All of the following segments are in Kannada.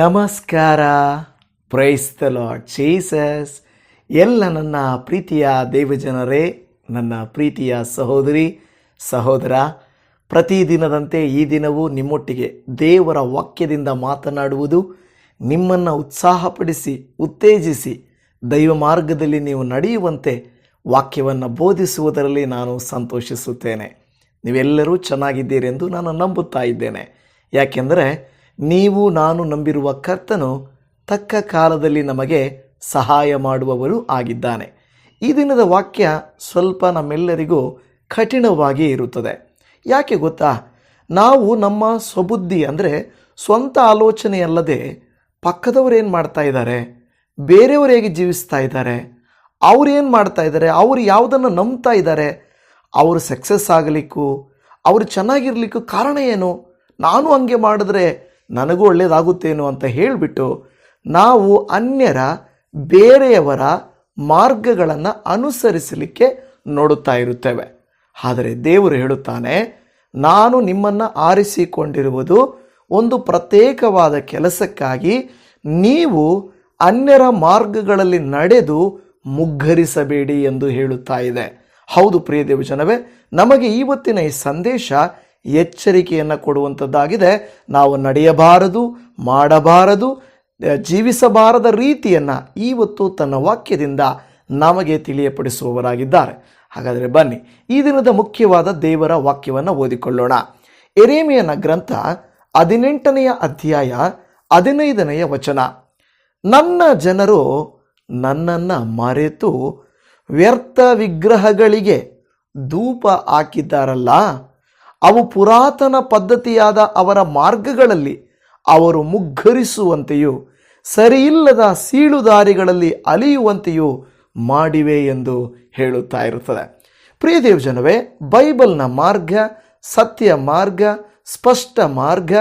ನಮಸ್ಕಾರ. ಪ್ರೈಸ್ ದ ಲಾರ್ಡ್ ಜೀಸಸ್ ಎಲ್ಲ ನನ್ನ ಪ್ರೀತಿಯ ದೇವಜನರೇ, ನನ್ನ ಪ್ರೀತಿಯ ಸಹೋದರಿ, ಸಹೋದರ ಪ್ರತಿದಿನದಂತೆ ಈ ದಿನವೂ ನಿಮ್ಮೊಟ್ಟಿಗೆ ದೇವರ ವಾಕ್ಯದಿಂದ ಮಾತನಾಡುವುದು, ನಿಮ್ಮನ್ನು ಉತ್ಸಾಹಪಡಿಸಿ, ಉತ್ತೇಜಿಸಿ, ದೈವ ಮಾರ್ಗದಲ್ಲಿ ನೀವು ನಡೆಯುವಂತೆ ವಾಕ್ಯವನ್ನು ಬೋಧಿಸುವುದರಲ್ಲಿ ನಾನು ಸಂತೋಷಿಸುತ್ತೇನೆ. ನೀವೆಲ್ಲರೂ ಚೆನ್ನಾಗಿದ್ದೀರೆಂದು ನಾನು ನಂಬುತ್ತಾ ಇದ್ದೇನೆ. ಯಾಕೆಂದರೆ ನೀವು ನಾನು ನಂಬಿರುವ ಕರ್ತನು ತಕ್ಕ ಕಾಲದಲ್ಲಿ ನಮಗೆ ಸಹಾಯ ಮಾಡುವವರು ಆಗಿದ್ದಾನೆ. ಈ ದಿನದ ವಾಕ್ಯ ಸ್ವಲ್ಪ ನಮ್ಮೆಲ್ಲರಿಗೂ ಕಠಿಣವಾಗಿ ಇರುತ್ತದೆ. ಯಾಕೆ ಗೊತ್ತಾ? ನಾವು ನಮ್ಮ ಸ್ವಬುದ್ಧಿ ಅಂದರೆ ಸ್ವಂತ ಆಲೋಚನೆಯಲ್ಲದೆ ಏನು ಮಾಡ್ತಾ ಇದ್ದಾರೆ? ಬೇರೆಯವರು ಹೇಗೆ ಜೀವಿಸ್ತಾ ಇದ್ದಾರೆ? ಏನು ಮಾಡ್ತಾ ಇದ್ದಾರೆ? ಅವರು ಯಾವುದನ್ನು ನಂಬ್ತಾ ಇದ್ದಾರೆ? ಅವರು ಸಕ್ಸಸ್ ಆಗಲಿಕ್ಕೂ, ಅವರು ಚೆನ್ನಾಗಿರಲಿಕ್ಕೂ ಕಾರಣ ಏನು? ನಾನು ಹಂಗೆ ಮಾಡಿದ್ರೆ ನನಗೂ ಒಳ್ಳೆಯದಾಗುತ್ತೇನೋ ಅಂತ ಹೇಳಿಬಿಟ್ಟು ನಾವು ಅನ್ಯರ, ಬೇರೆಯವರ ಮಾರ್ಗಗಳನ್ನು ಅನುಸರಿಸಲಿಕ್ಕೆ ನೋಡುತ್ತಾ ಇರುತ್ತೇವೆ. ಆದರೆ ದೇವರು ಹೇಳುತ್ತಾನೆ, ನಾನು ನಿಮ್ಮನ್ನು ಆರಿಸಿಕೊಂಡಿರುವುದು ಒಂದು ಪ್ರತ್ಯೇಕವಾದ ಕೆಲಸಕ್ಕಾಗಿ ನೀವು ಅನ್ಯರ ಮಾರ್ಗಗಳಲ್ಲಿ ನಡೆದು ಮುಗ್ಗರಿಸಬೇಡಿ ಎಂದು ಹೇಳುತ್ತಾ ಇದೆ. ಹೌದು ಪ್ರಿಯ ದೇವಜನವೇ, ನಮಗೆ ಇವತ್ತಿನ ಈ ಸಂದೇಶ ಎಚ್ಚರಿಕೆಯನ್ನು ಕೊಡುವಂಥದ್ದಾಗಿದೆ ನಾವು ನಡೆಯಬಾರದು, ಮಾಡಬಾರದು ಜೀವಿಸಬಾರದ ರೀತಿಯನ್ನು ಇವತ್ತು ತನ್ನ ವಾಕ್ಯದಿಂದ ನಮಗೆ ತಿಳಿಯಪಡಿಸುವವರಾಗಿದ್ದಾರೆ. ಹಾಗಾದರೆ ಬನ್ನಿ, ಈ ದಿನದ ಮುಖ್ಯವಾದ ದೇವರ ವಾಕ್ಯವನ್ನು ಓದಿಕೊಳ್ಳೋಣ. ಎರೇಮಿಯನ ಗ್ರಂಥ ಹದಿನೆಂಟನೆಯ ಅಧ್ಯಾಯ ಹದಿನೈದನೆಯ ವಚನ. ನನ್ನ ಜನರು ನನ್ನನ್ನು ಮರೆತು ವ್ಯರ್ಥ ವಿಗ್ರಹಗಳಿಗೆ ಧೂಪ ಹಾಕಿದ್ದಾರಲ್ಲ ಅವು ಪುರಾತನ ಪದ್ಧತಿಯಾದ ಅವರ ಮಾರ್ಗಗಳಲ್ಲಿ ಅವರು ಮುಗ್ಗರಿಸುವಂತೆಯೂ ಸರಿಯಿಲ್ಲದ ಸೀಳುದಾರಿಗಳಲ್ಲಿ ಅಲಿಯುವಂತೆಯೂ ಮಾಡಿವೆ ಎಂದು ಹೇಳುತ್ತಾ ಇರುತ್ತದೆ. ಪ್ರಿಯ ದೇವಜನವೇ, ಬೈಬಲ್ನ ಮಾರ್ಗ, ಸತ್ಯ ಮಾರ್ಗ, ಸ್ಪಷ್ಟ ಮಾರ್ಗ,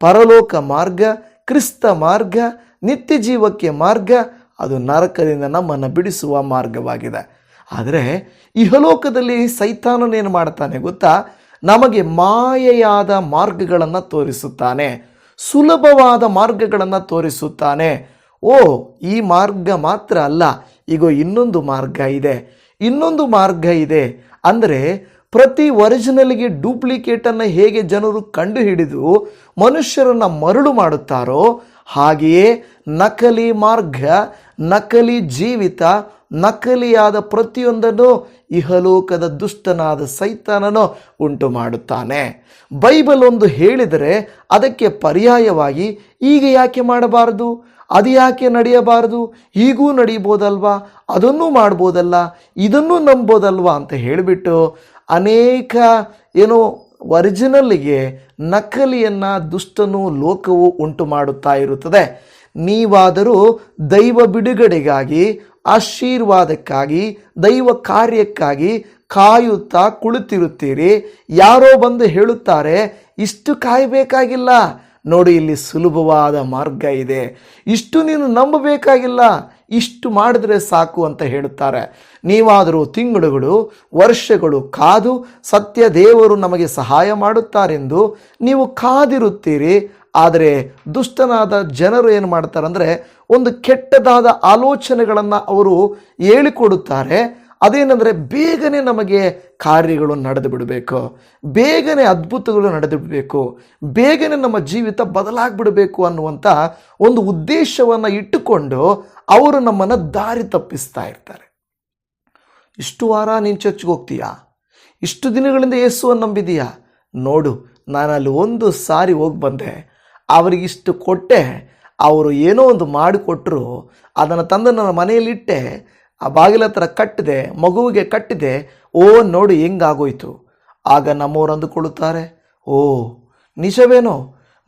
ಪರಲೋಕ ಮಾರ್ಗ, ಕ್ರಿಸ್ತ ಮಾರ್ಗ, ನಿತ್ಯ ಜೀವಕ್ಕೆ ಮಾರ್ಗ, ಅದು ನರಕದಿಂದ ನಮ್ಮನ್ನು ಬಿಡಿಸುವ ಮಾರ್ಗವಾಗಿದೆ. ಆದರೆ ಇಹಲೋಕದಲ್ಲಿ ಸೈತಾನನೇನು ಮಾಡ್ತಾನೆ ಗೊತ್ತಾ? ನಮಗೆ ಮಾಯೆಯಾದ ಮಾರ್ಗಗಳನ್ನು ತೋರಿಸುತ್ತಾನೆ, ಸುಲಭವಾದ ಮಾರ್ಗಗಳನ್ನು ತೋರಿಸುತ್ತಾನೆ. ಓ, ಈ ಮಾರ್ಗ ಮಾತ್ರ ಅಲ್ಲ ಈಗ ಇನ್ನೊಂದು ಮಾರ್ಗ ಇದೆ. ಇನ್ನೊಂದು ಮಾರ್ಗ ಇದೆ. ಅಂದರೆ ಪ್ರತಿ ಒರಿಜಿನಲ್ಗೆ ಡೂಪ್ಲಿಕೇಟನ್ನು ಹೇಗೆ ಜನರು ಕಂಡುಹಿಡಿದು ಮನುಷ್ಯರನ್ನು ಮರಳು ಮಾಡುತ್ತಾರೋ ಹಾಗೆಯೇ ನಕಲಿ ಮಾರ್ಗ, ನಕಲಿ ಜೀವಿತ ನಕಲಿಯಾದ ಪ್ರತಿಯೊಂದನ್ನು ಇಹಲೋಕದ ದುಷ್ಟನಾದ ಸೈತಾನನು ಉಂಟು ಮಾಡುತ್ತಾನೆ ಬೈಬಲ್ ಒಂದು ಹೇಳಿದರೆ ಅದಕ್ಕೆ ಪರ್ಯಾಯವಾಗಿ ಈಗ ಯಾಕೆ ಮಾಡಬಾರದು? ಅದು ಯಾಕೆ ನಡೆಯಬಾರದು? ಈಗೂ ನಡೆಯಬಹುದಲ್ವಾ ಅದನ್ನೂ ಮಾಡ್ಬೋದಲ್ಲ? ಇದನ್ನು ನಂಬೋದಲ್ವಾ ಅಂತ ಹೇಳಿಬಿಟ್ಟು ಅನೇಕ ಏನು ಒರಿಜಿನಲ್ಗೆ ನಕಲಿಯನ್ನು ದುಷ್ಟನು ಲೋಕವು ಉಂಟು ಮಾಡುತ್ತಾ ಇರುತ್ತದೆ. ನೀವಾದರೂ ದೈವ ಬಿಡುಗಡೆಗಾಗಿ ಆಶೀರ್ವಾದಕ್ಕಾಗಿ, ದೈವ ಕಾರ್ಯಕ್ಕಾಗಿ ಕಾಯುತ್ತಾ ಕುಳಿತಿರುತ್ತೀರಿ. ಯಾರೋ ಬಂದು ಹೇಳುತ್ತಾರೆ, ಇಷ್ಟು ಕಾಯಬೇಕಾಗಿಲ್ಲ. ನೋಡಿ, ಇಲ್ಲಿ ಸುಲಭವಾದ ಮಾರ್ಗ ಇದೆ. ಇಷ್ಟು ನೀನು ನಂಬಬೇಕಾಗಿಲ್ಲ. ಇಷ್ಟು ಮಾಡಿದ್ರೆ ಸಾಕು ಅಂತ ಹೇಳುತ್ತಾರೆ. ನೀವಾದರೂ ತಿಂಗಳುಗಳು, ವರ್ಷಗಳು ಕಾದು ಸತ್ಯ ದೇವರು ನಮಗೆ ಸಹಾಯ ಮಾಡುತ್ತಾರೆಂದು ನೀವು ಕಾದಿರುತ್ತೀರಿ. ಆದರೆ ದುಷ್ಟನಾದ ಜನರು ಏನು ಮಾಡ್ತಾರೆ ಅಂದರೆ ಒಂದು ಕೆಟ್ಟದಾದ ಆಲೋಚನೆಗಳನ್ನು ಅವರು ಹೇಳಿಕೊಡುತ್ತಾರೆ. ಅದೇನೆಂದರೆ ಬೇಗನೆ ನಮಗೆ ಕಾರ್ಯಗಳು ನಡೆದು ಬಿಡಬೇಕು. ಬೇಗನೆ ಅದ್ಭುತಗಳು ನಡೆದು ಬಿಡಬೇಕು. ಬೇಗನೆ ನಮ್ಮ ಜೀವಿತ ಬದಲಾಗ್ಬಿಡಬೇಕು ಅನ್ನುವಂಥ ಒಂದು ಉದ್ದೇಶವನ್ನು ಇಟ್ಟುಕೊಂಡು ಅವರು ನಮ್ಮನ್ನು ದಾರಿ ತಪ್ಪಿಸ್ತಾ ಇರ್ತಾರೆ. ಇಷ್ಟು ವಾರ ನೀನು ಚರ್ಚ್ಗೆ ಹೋಗ್ತೀಯಾ? ಇಷ್ಟು ದಿನಗಳಿಂದ ಯೇಸುವನ್ನು ನಂಬಿದೀಯಾ? ನೋಡು ನಾನು ಅಲ್ಲಿ ಒಂದು ಸಾರಿ ಹೋಗಿ ಬಂದೆ. ಅವರಿಗಿಷ್ಟು ಕೊಟ್ಟೆ. ಅವರು ಏನೋ ಒಂದು ಮಾಡಿಕೊಟ್ರು, ಅದನ್ನು ತಂದು ನನ್ನ ಮನೆಯಲ್ಲಿಟ್ಟೆ ಆ ಬಾಗಿಲ ಹತ್ರ ಕಟ್ಟಿದೆ, ಮಗುವಿಗೆ ಕಟ್ಟಿದೆ, ಓ ನೋಡಿ ಹೆಂಗಾಗೋಯ್ತು. ಆಗ ನಮ್ಮವ್ರು ಅಂದುಕೊಳ್ಳುತ್ತಾರೆ, ಓ, ನಿಜವೇನೋ,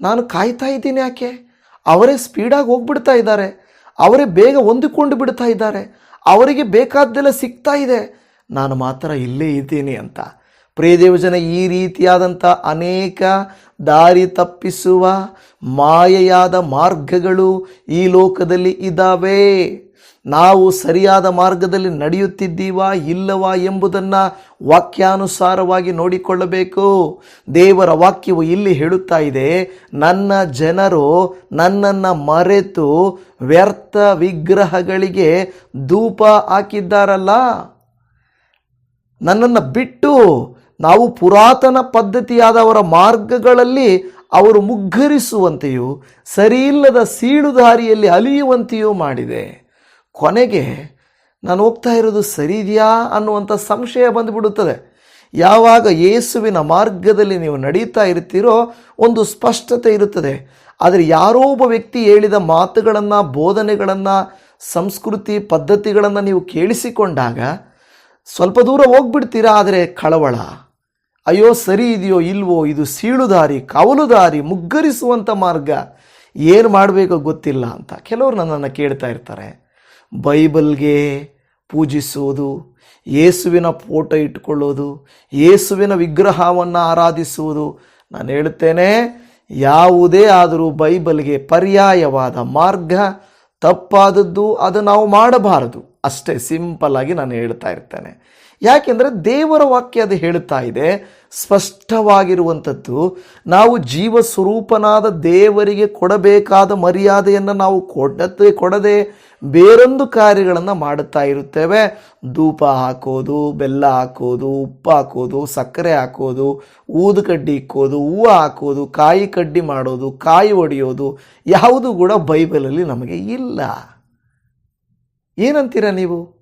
ನಾನು ಕಾಯ್ತಾ ಇದ್ದೀನಿ ಯಾಕೆ? ಅವರೇ ಸ್ಪೀಡಾಗಿ ಹೋಗ್ಬಿಡ್ತಾ ಇದ್ದಾರೆ, ಅವರೇ ಬೇಗ ಹೊಂದಿಕೊಂಡು ಬಿಡ್ತಾ ಇದ್ದಾರೆ, ಅವರಿಗೆ ಬೇಕಾದ್ದೆಲ್ಲ ಸಿಗ್ತಾ ಇದೆ, ನಾನು ಮಾತ್ರ ಇಲ್ಲೇ ಇದ್ದೀನಿ ಅಂತ. ಪ್ರಿಯದೇವಜನ, ಈ ರೀತಿಯಾದಂಥ ಅನೇಕ ದಾರಿ ತಪ್ಪಿಸುವ ಮಾಯೆಯಾದ ಮಾರ್ಗಗಳು ಈ ಲೋಕದಲ್ಲಿ ಇದ್ದಾವೆ. ನಾವು ಸರಿಯಾದ ಮಾರ್ಗದಲ್ಲಿ ನಡೆಯುತ್ತಿದ್ದೀವಾ ಇಲ್ಲವಾ ಎಂಬುದನ್ನು ವಾಕ್ಯಾನುಸಾರವಾಗಿ ನೋಡಿಕೊಳ್ಳಬೇಕು. ದೇವರ ವಾಕ್ಯವು ಇಲ್ಲಿ ಹೇಳುತ್ತಾ ಇದೆ, ನನ್ನ ಜನರು ನನ್ನನ್ನು ಮರೆತು ವ್ಯರ್ಥ ವಿಗ್ರಹಗಳಿಗೆ ಧೂಪ ಹಾಕಿದ್ದಾರಲ್ಲ. ನನ್ನನ್ನು ಬಿಟ್ಟು ನಾವು ಪುರಾತನ ಪದ್ಧತಿಯಾದವರ ಮಾರ್ಗಗಳಲ್ಲಿ ಅವರು ಮುಗ್ಗರಿಸುವಂತೆಯೂ, ಸರಿಯಿಲ್ಲದ ಸೀಳುದಾರಿಯಲ್ಲಿ ಅಲಿಯುವಂತೆಯೂ ಮಾಡಿದೆ. ಕೊನೆಗೆ ನಾನು ಹೋಗ್ತಾ ಇರೋದು ಸರಿ ಇದೆಯಾ ಅನ್ನುವಂಥ ಸಂಶಯ ಬಂದುಬಿಡುತ್ತದೆ. ಯಾವಾಗ ಯೇಸುವಿನ ಮಾರ್ಗದಲ್ಲಿ ನೀವು ನಡೀತಾ ಇರ್ತೀರೋ ಒಂದು ಸ್ಪಷ್ಟತೆ ಇರುತ್ತದೆ. ಆದರೆ ಯಾರೋ ಒಬ್ಬ ವ್ಯಕ್ತಿ ಹೇಳಿದ ಮಾತುಗಳನ್ನು, ಬೋಧನೆಗಳನ್ನು, ಸಂಸ್ಕೃತಿ ಪದ್ಧತಿಗಳನ್ನು ನೀವು ಕೇಳಿಸಿಕೊಂಡಾಗ ಸ್ವಲ್ಪ ದೂರ ಹೋಗ್ಬಿಡ್ತೀರಾ ಆದರೆ ಕಳವಳ. ಅಯ್ಯೋ ಸರಿ ಇದೆಯೋ ಇಲ್ವೋ, ಇದು ಸೀಳುದಾರಿ, ಕವಲುದಾರಿ ಮುಗ್ಗರಿಸುವಂಥ ಮಾರ್ಗ. ಏನು ಮಾಡಬೇಕೋ ಗೊತ್ತಿಲ್ಲ ಅಂತ ಕೆಲವರು ನನ್ನನ್ನು ಕೇಳ್ತಾ ಇರ್ತಾರೆ. ಬೈಬಲ್ಗೆ ಪೂಜಿಸುವುದು ಯೇಸುವಿನ ಫೋಟೋ ಇಟ್ಕೊಳ್ಳೋದು, ಯೇಸುವಿನ ವಿಗ್ರಹವನ್ನು ಆರಾಧಿಸುವುದು. ನಾನು ಹೇಳ್ತೇನೆ, ಯಾವುದೇ ಆದರೂ ಬೈಬಲ್ಗೆ ಪರ್ಯಾಯವಾದ ಮಾರ್ಗ, ತಪ್ಪಾದದ್ದು ಅದು ನಾವು ಮಾಡಬಾರದು. ಅಷ್ಟೇ ಸಿಂಪಲ್ ಆಗಿ ನಾನು ಹೇಳ್ತಾ ಇರ್ತೇನೆ. ಯಾಕೆಂದರೆ ದೇವರ ವಾಕ್ಯ ಅದು ಹೇಳುತ್ತಾ ಇದೆ, ಸ್ಪಷ್ಟವಾಗಿರುವಂಥದ್ದು, ನಾವು ಜೀವ ಸ್ವರೂಪನಾದ ದೇವರಿಗೆ ಕೊಡಬೇಕಾದ ಮರ್ಯಾದೆಯನ್ನು ನಾವು ಕೊಡದೆ ಕೊಡದೆ ಬೇರೊಂದು ಕಾರ್ಯಗಳನ್ನು ಮಾಡುತ್ತಾ ಇರುತ್ತೇವೆ. ಧೂಪ ಹಾಕೋದು, ಬೆಲ್ಲ ಹಾಕೋದು, ಉಪ್ಪು ಹಾಕೋದು, ಸಕ್ಕರೆ ಹಾಕೋದು, ಊದು ಕಡ್ಡಿ ಇಕ್ಕೋದು, ಹೂವು ಹಾಕೋದು, ಕಾಯಿ ಕಡ್ಡಿ ಮಾಡೋದು, ಕಾಯಿ ಒಡೆಯೋದು, ಯಾವುದು ಕೂಡ ಬೈಬಲಲ್ಲಿ ನಮಗೆ ಇಲ್ಲ. ಏನಂತೀರ ನೀವು?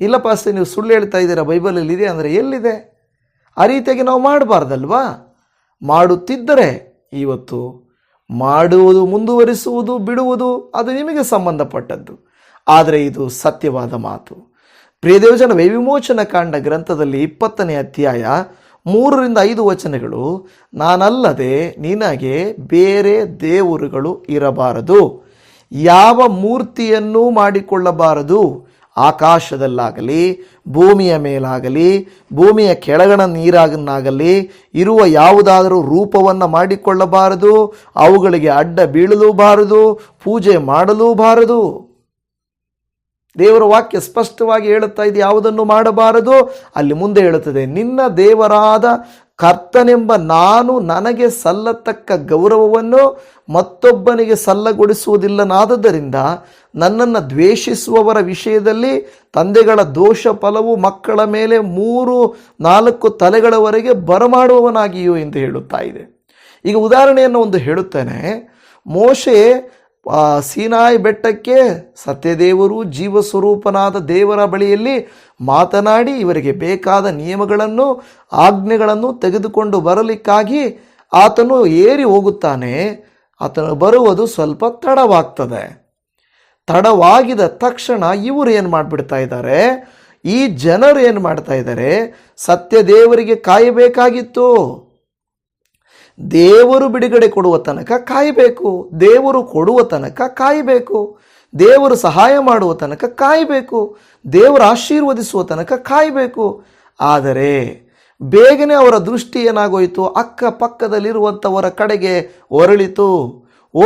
ಇಲ್ಲ ಪಾಸ್ತೆ ನೀವು ಸುಳ್ಳು ಹೇಳ್ತಾ ಇದ್ದೀರಾ? ಬೈಬಲಲ್ಲಿ ಇದೆ ಅಂದರೆ ಎಲ್ಲಿದೆ? ಆ ರೀತಿಯಾಗಿ ನಾವು ಮಾಡಬಾರ್ದಲ್ವಾ? ಮಾಡುತ್ತಿದ್ದರೆ ಇವತ್ತು ಮಾಡುವುದು ಮುಂದುವರಿಸುವುದು, ಬಿಡುವುದು ಅದು ನಿಮಗೆ ಸಂಬಂಧಪಟ್ಟದ್ದು. ಆದರೆ ಇದು ಸತ್ಯವಾದ ಮಾತು. ಪ್ರಿಯದೇವಜನ ವೈವಿಮೋಚನ ಕಾಂಡ ಗ್ರಂಥದಲ್ಲಿ ಇಪ್ಪತ್ತನೇ ಅಧ್ಯಾಯ ಮೂರರಿಂದ ಐದು ವಚನಗಳು, ನಾನಲ್ಲದೆ ನಿನಗೆ ಬೇರೆ ದೇವರುಗಳು ಇರಬಾರದು. ಯಾವ ಮೂರ್ತಿಯನ್ನೂ ಮಾಡಿಕೊಳ್ಳಬಾರದು. ಆಕಾಶದಲ್ಲಾಗಲಿ, ಭೂಮಿಯ ಮೇಲಾಗಲಿ, ಭೂಮಿಯ ಕೆಳಗಣ ನೀರಾಗನ್ನಾಗಲಿ, ಇರುವ ಯಾವುದಾದರೂ ರೂಪವನ್ನು ಮಾಡಿಕೊಳ್ಳಬಾರದು, ಅವುಗಳಿಗೆ ಅಡ್ಡ ಬೀಳಲೂಬಾರದು, ಪೂಜೆ ಮಾಡಲೂಬಾರದು. ದೇವರ ವಾಕ್ಯ ಸ್ಪಷ್ಟವಾಗಿ ಹೇಳುತ್ತಾ ಇದೆ ಯಾವುದನ್ನು ಮಾಡಬಾರದು? ಅಲ್ಲಿ ಮುಂದೆ ಹೇಳುತ್ತದೆ, ನಿನ್ನ ದೇವರಾದ ಕರ್ತನೆಂಬ ನಾನು ನನಗೆ ಸಲ್ಲತಕ್ಕ ಗೌರವವನ್ನು ಮತ್ತೊಬ್ಬನಿಗೆ ಸಲ್ಲಗೊಳಿಸುವುದಿಲ್ಲನಾದದರಿಂದ ನನ್ನನ್ನು ದ್ವೇಷಿಸುವವರ ವಿಷಯದಲ್ಲಿ ತಂದೆಗಳ ದೋಷ ಫಲವು ಮಕ್ಕಳ ಮೇಲೆ ಮೂರು, ನಾಲ್ಕು ತಲೆಗಳವರೆಗೆ ಬರಮಾಡುವವನಾಗಿಯೋ ಎಂದು ಹೇಳುತ್ತಾ ಇದೆ. ಈಗ ಉದಾಹರಣೆಯನ್ನು ಒಂದು ಹೇಳುತ್ತೇನೆ. ಮೋಶೆ ಸೀನಾಯಿ ಬೆಟ್ಟಕ್ಕೆ ಸತ್ಯದೇವರು, ಜೀವಸ್ವರೂಪನಾದ ದೇವರ ಬಳಿಯಲ್ಲಿ ಮಾತನಾಡಿ ಇವರಿಗೆ ಬೇಕಾದ ನಿಯಮಗಳನ್ನು, ಆಜ್ಞೆಗಳನ್ನು ತೆಗೆದುಕೊಂಡು ಬರಲಿಕ್ಕಾಗಿ ಆತನು ಏರಿ ಹೋಗುತ್ತಾನೆ. ಆತನು ಬರುವುದು ಸ್ವಲ್ಪ ತಡವಾಗ್ತದೆ. ತಡವಾಗಿದ ತಕ್ಷಣ ಇವರು ಏನು ಮಾಡಿಬಿಡ್ತಾ ಇದ್ದಾರೆ? ಈ ಜನರು ಏನು ಮಾಡ್ತಾ ಇದ್ದಾರೆ? ಸತ್ಯ ದೇವರಿಗೆ ಕಾಯಬೇಕಾಗಿತ್ತು. ದೇವರು ಬಿಡುಗಡೆ ಕೊಡುವ ತನಕ ಕಾಯಬೇಕು. ದೇವರು ಕೊಡುವ ತನಕ ಕಾಯಬೇಕು. ದೇವರು ಸಹಾಯ ಮಾಡುವ ತನಕ ಕಾಯಬೇಕು. ದೇವರು ಆಶೀರ್ವದಿಸುವ ತನಕ ಕಾಯಬೇಕು. ಆದರೆ ಬೇಗನೆ ಅವರ ದೃಷ್ಟಿ ಏನಾಗೋಯಿತು? ಅಕ್ಕಪಕ್ಕದಲ್ಲಿರುವಂಥವರ ಕಡೆಗೆ ಹೊರಳಿತು ಓ,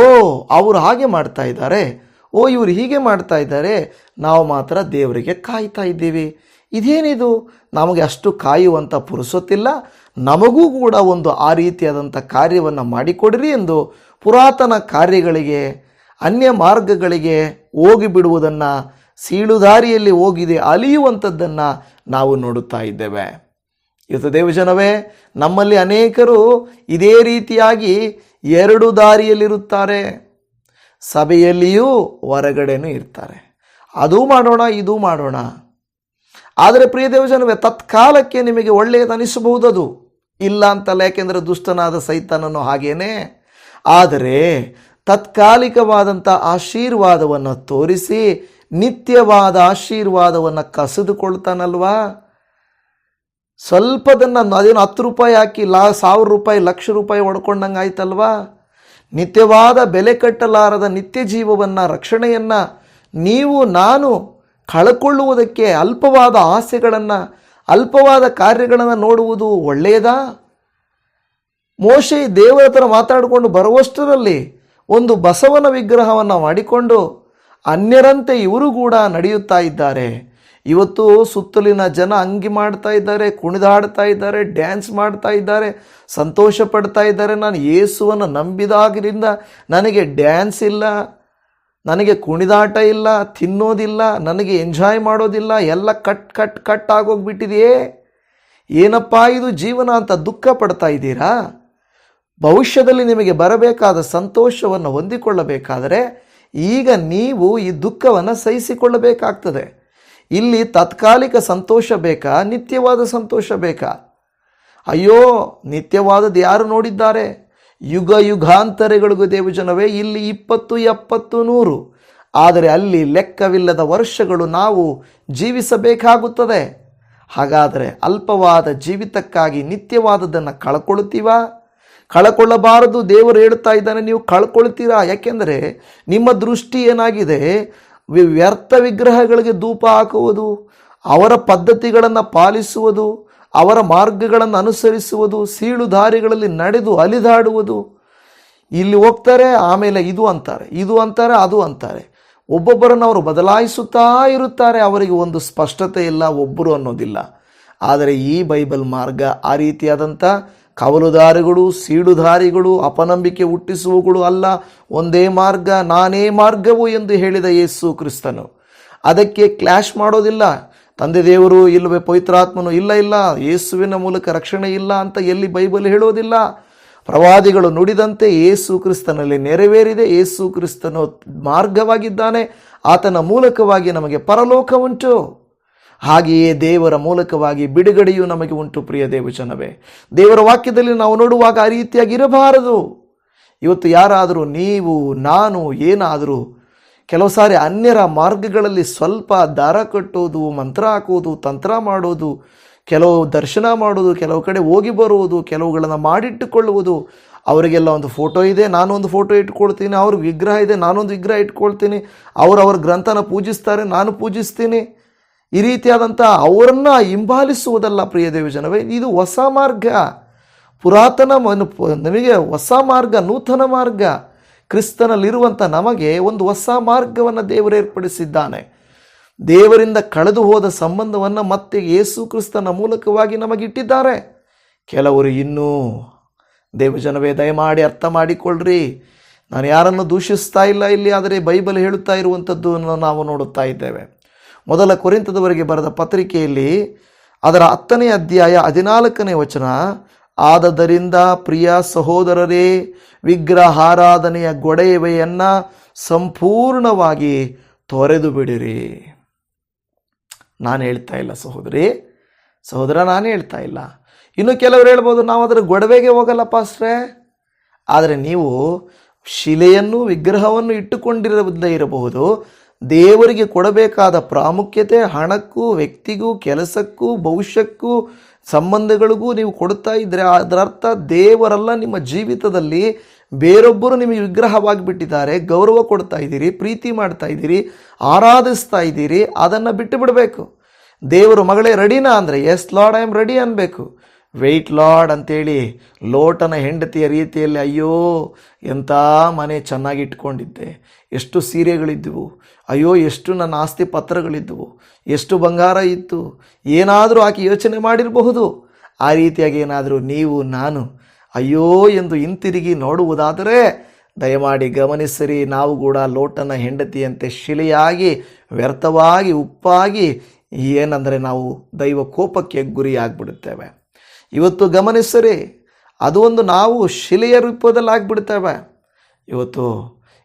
ಅವರು ಹಾಗೆ ಮಾಡ್ತಾ ಇದ್ದಾರೆ. ಓ, ಇವರು ಹೀಗೆ ಮಾಡ್ತಾ ಇದ್ದಾರೆ. ನಾವು ಮಾತ್ರ ದೇವರಿಗೆ ಕಾಯ್ತಾ ಇದ್ದೀವಿ. ಇದೇನಿದು? ನಮಗೆ ಅಷ್ಟು ಕಾಯುವಂಥ ಪುರುಸೊತ್ತಿಲ್ಲ. ನಮಗೂ ಕೂಡ ಒಂದು ಆ ರೀತಿಯಾದಂಥ ಕಾರ್ಯವನ್ನು ಮಾಡಿಕೊಡ್ರಿ ಎಂದು ಪುರಾತನ ಕಾರ್ಯಗಳಿಗೆ ಅನ್ಯ ಮಾರ್ಗಗಳಿಗೆ ಹೋಗಿಬಿಡುವುದನ್ನು ಸೀಳುದಾರಿಯಲ್ಲಿ ಹೋಗಿದೆ ಅಲಿಯುವಂಥದ್ದನ್ನು ನಾವು ನೋಡುತ್ತಾ ಇದ್ದೇವೆ. ಇವತ್ತು ದೇವಜನವೇ, ನಮ್ಮಲ್ಲಿ ಅನೇಕರು ಇದೇ ರೀತಿಯಾಗಿ ಎರಡು ದಾರಿಯಲ್ಲಿರುತ್ತಾರೆ. ಸಭೆಯಲ್ಲಿಯೂ ಹೊರಗಡೆನೂ ಇರ್ತಾರೆ. ಅದು ಮಾಡೋಣ, ಇದು ಮಾಡೋಣ. ಆದರೆ ಪ್ರಿಯ ದೇವಜನವೇ, ತತ್ಕಾಲಕ್ಕೆ ನಿಮಗೆ ಒಳ್ಳೆಯದು ಅನಿಸಬಹುದದು. ಇಲ್ಲ ಅಂತಲ್ಲ, ಯಾಕೆಂದರೆ ದುಷ್ಟನಾದ ಸೈತಾನನು ಹಾಗೇನೆ. ಆದರೆ ತತ್ಕಾಲಿಕವಾದಂಥ ಆಶೀರ್ವಾದವನ್ನು ತೋರಿಸಿ ನಿತ್ಯವಾದ ಆಶೀರ್ವಾದವನ್ನು ಕಸಿದುಕೊಳ್ತಾನಲ್ವಾ? ಸ್ವಲ್ಪದನ್ನು ಅದೇನು ಹತ್ತು ರೂಪಾಯಿ ಹಾಕಿ ಲಾ ಸಾವಿರ ರೂಪಾಯಿ, ಲಕ್ಷ ರೂಪಾಯಿ ಒಡ್ಕೊಂಡಂಗೆ ಆಯ್ತಲ್ವಾ? ನಿತ್ಯವಾದ ಬೆಲೆ ಕಟ್ಟಲಾರದ ನಿತ್ಯ ಜೀವವನ್ನು, ರಕ್ಷಣೆಯನ್ನು ನೀವು, ನಾನು ಕಳ್ಕೊಳ್ಳುವುದಕ್ಕೆ ಅಲ್ಪವಾದ ಆಸೆಗಳನ್ನು, ಅಲ್ಪವಾದ ಕಾರ್ಯಗಳನ್ನು ನೋಡುವುದು ಒಳ್ಳೆಯದಾ? ಮೋಶೆ ದೇವರ ಹತ್ರ ಮಾತಾಡಿಕೊಂಡು ಬರುವಷ್ಟರಲ್ಲಿ ಒಂದು ಬಸವನ ವಿಗ್ರಹವನ್ನು ಮಾಡಿಕೊಂಡು ಅನ್ಯರಂತೆ ಇವರು ಕೂಡ ನಡೆಯುತ್ತಾ ಇದ್ದಾರೆ. ಇವತ್ತು ಸುತ್ತಲಿನ ಜನ ಅಂಗಿ ಮಾಡ್ತಾ ಇದ್ದಾರೆ, ಕುಣಿದಾಡ್ತಾ ಇದ್ದಾರೆ, ಡ್ಯಾನ್ಸ್ ಮಾಡ್ತಾ ಇದ್ದಾರೆ, ಸಂತೋಷ ಪಡ್ತಾ ಇದ್ದಾರೆ. ನಾನು ಯೇಸುವನ್ನು ನಂಬಿದಾಗಿನಿಂದ ನನಗೆ ಡ್ಯಾನ್ಸ್ ಇಲ್ಲ, ನನಗೆ ಕುಣಿದಾಟ ಇಲ್ಲ, ತಿನ್ನೋದಿಲ್ಲ, ನನಗೆ ಎಂಜಾಯ್ ಮಾಡೋದಿಲ್ಲ, ಎಲ್ಲ ಕಟ್ ಕಟ್ ಕಟ್ ಆಗೋಗ್ಬಿಟ್ಟಿದೆಯೇ? ಏನಪ್ಪ ಇದು ಜೀವನ ಅಂತ ದುಃಖ ಪಡ್ತಾ ಇದ್ದೀರಾ? ಭವಿಷ್ಯದಲ್ಲಿ ನಿಮಗೆ ಬರಬೇಕಾದ ಸಂತೋಷವನ್ನು ಹೊಂದಿಕೊಳ್ಳಬೇಕಾದರೆ ಈಗ ನೀವು ಈ ದುಃಖವನ್ನು ಸಹಿಸಿಕೊಳ್ಳಬೇಕಾಗ್ತದೆ. ಇಲ್ಲಿ ತಾತ್ಕಾಲಿಕ ಸಂತೋಷ ಬೇಕಾ? ನಿತ್ಯವಾದ ಸಂತೋಷ ಬೇಕಾ? ಅಯ್ಯೋ, ನಿತ್ಯವಾದದ್ದು ಯಾರು ನೋಡಿದ್ದಾರೆ? ಯುಗ ಯುಗಾಂತರಗಳಿಗೂ ದೇವಜನವೇ, ಇಲ್ಲಿ ಇಪ್ಪತ್ತು, ಎಪ್ಪತ್ತು, ನೂರು. ಆದರೆ ಅಲ್ಲಿ ಲೆಕ್ಕವಿಲ್ಲದ ವರ್ಷಗಳು ನಾವು ಜೀವಿಸಬೇಕಾಗುತ್ತದೆ. ಹಾಗಾದರೆ ಅಲ್ಪವಾದ ಜೀವಿತಕ್ಕಾಗಿ ನಿತ್ಯವಾದದ್ದನ್ನು ಕಳ್ಕೊಳ್ತೀವಾ? ಕಳ್ಕೊಳ್ಳಬಾರದು, ದೇವರು ಹೇಳ್ತಾ ಇದ್ದಾನೆ, ನೀವು ಕಳ್ಕೊಳ್ತೀರಾ? ಯಾಕೆಂದರೆ ನಿಮ್ಮ ದೃಷ್ಟಿ ಏನಾಗಿದೆ? ವ್ಯರ್ಥ ವಿಗ್ರಹಗಳಿಗೆ ಧೂಪ ಹಾಕುವುದು, ಅವರ ಪದ್ಧತಿಗಳನ್ನು ಪಾಲಿಸುವುದು, ಅವರ ಮಾರ್ಗಗಳನ್ನು ಅನುಸರಿಸುವುದು, ಸೀಳು ದಾರಿಗಳಲ್ಲಿ ನಡೆದು ಅಲಿದಾಡುವುದು. ಇಲ್ಲಿ ಹೋಗ್ತಾರೆ, ಆಮೇಲೆ ಇದು ಅಂತಾರೆ ಇದು ಅಂತಾರೆ, ಅದು ಅಂತಾರೆ. ಒಬ್ಬೊಬ್ಬರನ್ನು ಅವರು ಬದಲಾಯಿಸುತ್ತಾ ಇರುತ್ತಾರೆ, ಅವರಿಗೆ ಒಂದು ಸ್ಪಷ್ಟತೆ ಇಲ್ಲ ಒಬ್ಬರು ಅನ್ನೋದಿಲ್ಲ. ಆದರೆ ಈ ಬೈಬಲ್ ಮಾರ್ಗ ಆ ರೀತಿಯಾದಂಥ ಕವಲುದಾರಿಗಳು ಸೀಳುದಾರಿಗಳು ಅಪನಂಬಿಕೆ ಹುಟ್ಟಿಸುವಗಳು ಅಲ್ಲ. ಒಂದೇ ಮಾರ್ಗ, ನಾನೇ ಮಾರ್ಗವು ಎಂದು ಹೇಳಿದ ಯೇಸು ಕ್ರಿಸ್ತನು. ಅದಕ್ಕೆ ಕ್ಲಾಶ್ ಮಾಡೋದಿಲ್ಲ. ತಂದೆ ದೇವರು ಇಲ್ಲವೇ ಪವಿತ್ರಾತ್ಮನು ಇಲ್ಲ ಇಲ್ಲ. ಯೇಸುವಿನ ಮೂಲಕ ರಕ್ಷಣೆ ಇಲ್ಲ ಅಂತ ಎಲ್ಲಿ ಬೈಬಲ್ ಹೇಳೋದಿಲ್ಲ. ಪ್ರವಾದಿಗಳು ನುಡಿದಂತೆ ಯೇಸು ಕ್ರಿಸ್ತನಲ್ಲಿ ನೆರವೇರಿದೆ. ಯೇಸು ಕ್ರಿಸ್ತನು ಮಾರ್ಗವಾಗಿದ್ದಾನೆ. ಆತನ ಮೂಲಕವಾಗಿ ನಮಗೆ ಪರಲೋಕ ಉಂಟು ಹಾಗೆಯೇ ದೇವರ ಮೂಲಕವಾಗಿ ಬಿಡುಗಡೆಯು ನಮಗೆ ಉಂಟು ಪ್ರಿಯ ದೇವಜನವೇ. ದೇವರ ವಾಕ್ಯದಲ್ಲಿ ನಾವು ನೋಡುವಾಗ ಆ ರೀತಿಯಾಗಿ ಇರಬಾರದು. ಇವತ್ತು ಯಾರಾದರೂ ನೀವು, ನಾನು, ಏನಾದರೂ ಕೆಲವು ಸಾರಿ ಅನ್ಯರ ಮಾರ್ಗಗಳಲ್ಲಿ ಸ್ವಲ್ಪ ದಾರ ಕಟ್ಟೋದು, ಮಂತ್ರ ಹಾಕೋದು, ತಂತ್ರ ಮಾಡೋದು, ಕೆಲವು ದರ್ಶನ ಮಾಡೋದು, ಕೆಲವು ಕಡೆ ಹೋಗಿ ಬರುವುದು, ಕೆಲವುಗಳನ್ನು ಮಾಡಿಟ್ಟುಕೊಳ್ಳುವುದು, ಅವರಿಗೆಲ್ಲ ಒಂದು ಫೋಟೋ ಇದೆ, ನಾನೊಂದು ಫೋಟೋ ಇಟ್ಕೊಳ್ತೀನಿ, ಅವ್ರಿಗೆ ವಿಗ್ರಹ ಇದೆ, ನಾನೊಂದು ವಿಗ್ರಹ ಇಟ್ಕೊಳ್ತೀನಿ, ಅವರು ಅವ್ರ ಗ್ರಂಥನ ಪೂಜಿಸ್ತಾರೆ, ನಾನು ಪೂಜಿಸ್ತೀನಿ. ಈ ರೀತಿಯಾದಂಥ ಅವರನ್ನು ಹಿಂಬಾಲಿಸುವುದಲ್ಲ ಪ್ರಿಯ ದೇವಜನವೇ ಇದು ಹೊಸ ಮಾರ್ಗ. ಪುರಾತನ ನಮಗೆ ಹೊಸ ಮಾರ್ಗ, ನೂತನ ಮಾರ್ಗ. ಕ್ರಿಸ್ತನಲ್ಲಿರುವಂಥ ನಮಗೆ ಒಂದು ಹೊಸ ಮಾರ್ಗವನ್ನು ದೇವರು ಏರ್ಪಡಿಸಿದ್ದಾನೆ. ದೇವರಿಂದ ಕಳೆದು ಹೋದ ಸಂಬಂಧವನ್ನು ಮತ್ತೆ ಯೇಸು ಕ್ರಿಸ್ತನ ಮೂಲಕವಾಗಿ ನಮಗಿಟ್ಟಿದ್ದಾರೆ. ಕೆಲವರು ಇನ್ನೂ ದೇವಜನವೇ ದಯಮಾಡಿ ಅರ್ಥ ಮಾಡಿಕೊಳ್ಳ್ರಿ ನಾನು ಯಾರನ್ನು ದೂಷಿಸ್ತಾ ಇಲ್ಲ ಇಲ್ಲಿ, ಆದರೆ ಬೈಬಲ್ ಹೇಳುತ್ತಾ ಇರುವಂಥದ್ದು ನಾವು ನೋಡುತ್ತಾ ಇದ್ದೇವೆ. ಮೊದಲ ಕುರಿತದವರೆಗೆ ಬರೆದ ಪತ್ರಿಕೆಯಲ್ಲಿ ಅದರ ಹತ್ತನೇ ಅಧ್ಯಾಯ ಹದಿನಾಲ್ಕನೇ ವಚನ, ಆದದರಿಂದ ಪ್ರಿಯ ಸಹೋದರರೇ, ವಿಗ್ರಹಾರಾಧನೆಯ ಗೊಡೆಯವೆಯನ್ನು ಸಂಪೂರ್ಣವಾಗಿ ತೊರೆದು ಬಿಡಿರಿ. ನಾನು ಹೇಳ್ತಾ ಇಲ್ಲ ಸಹೋದರಿ, ಸಹೋದರ, ನಾನು ಹೇಳ್ತಾ ಇಲ್ಲ. ಇನ್ನು ಕೆಲವರು ಹೇಳ್ಬೋದು, ನಾವು ಅದರ ಗೊಡವೆಗೆ ಹೋಗಲ್ಲ ಪಾಸ್ಟ್ರೆ. ಆದರೆ ನೀವು ಶಿಲೆಯನ್ನು ವಿಗ್ರಹವನ್ನು ಇಟ್ಟುಕೊಂಡಿರದೇ ಇರಬಹುದು ದೇವರಿಗೆ ಕೊಡಬೇಕಾದ ಪ್ರಾಮುಖ್ಯತೆ ಹಣಕ್ಕೂ, ವ್ಯಕ್ತಿಗೂ, ಕೆಲಸಕ್ಕೂ, ಭವಿಷ್ಯಕ್ಕೂ, ಸಂಬಂಧಗಳಿಗೂ ನೀವು ಕೊಡ್ತಾ ಇದ್ದರೆ ಅದರರ್ಥ ದೇವರಲ್ಲ ನಿಮ್ಮ ಜೀವಿತದಲ್ಲಿ. ಬೇರೊಬ್ಬರು ನಿಮಗೆ ವಿಗ್ರಹವಾಗಿಬಿಟ್ಟಿದ್ದಾರೆ ಗೌರವ ಕೊಡ್ತಾ ಇದ್ದೀರಿ, ಪ್ರೀತಿ ಮಾಡ್ತಾ ಇದ್ದೀರಿ, ಆರಾಧಿಸ್ತಾ ಇದ್ದೀರಿ, ಅದನ್ನು ಬಿಟ್ಟು ಬಿಡಬೇಕು. ದೇವರು ಮಗಳೇ ರೆಡಿನಾ ಅಂದರೆ yes Lord I am ready ಅನ್ಬೇಕು. ವೆಯ್ಟ್ ಲಾರ್ಡ್ ಅಂತೇಳಿ ಲೋಟನ ಹೆಂಡತಿಯ ರೀತಿಯಲ್ಲಿ ಅಯ್ಯೋ ಎಂಥ ಮನೆ ಚೆನ್ನಾಗಿ ಇಟ್ಕೊಂಡಿದ್ದೆ. ಎಷ್ಟು ಸೀರೆಗಳಿದ್ದವು ಅಯ್ಯೋ, ಎಷ್ಟು ನನ್ನ ಆಸ್ತಿ ಪತ್ರಗಳಿದ್ದವು ಎಷ್ಟು ಬಂಗಾರ ಇತ್ತು. ಏನಾದರೂ ಆಕೆ ಯೋಚನೆ ಮಾಡಿರಬಹುದು. ಆ ರೀತಿಯಾಗಿ ಏನಾದರೂ ನೀವು, ನಾನು, ಅಯ್ಯೋ ಎಂದು ಹಿಂತಿರುಗಿ ನೋಡುವುದಾದರೆ ದಯಮಾಡಿ ಗಮನಿಸಿರಿ, ನಾವು ಕೂಡ ಲೋಟನ ಹೆಂಡತಿಯಂತೆ ಶಿಲೆಯಾಗಿ, ವ್ಯರ್ಥವಾಗಿ, ಉಪ್ಪಾಗಿ, ಏನಂದರೆ ನಾವು ದೈವ ಕೋಪಕ್ಕೆ ಗುರಿಯಾಗ್ಬಿಡುತ್ತೇವೆ. ಇವತ್ತು ಗಮನಿಸಿರಿ ಅದು ಒಂದು ನಾವು ಶಿಲೆಯ ರೂಪದಲ್ಲಿ ಆಗಿಬಿಡ್ತೇವೆ ಇವತ್ತು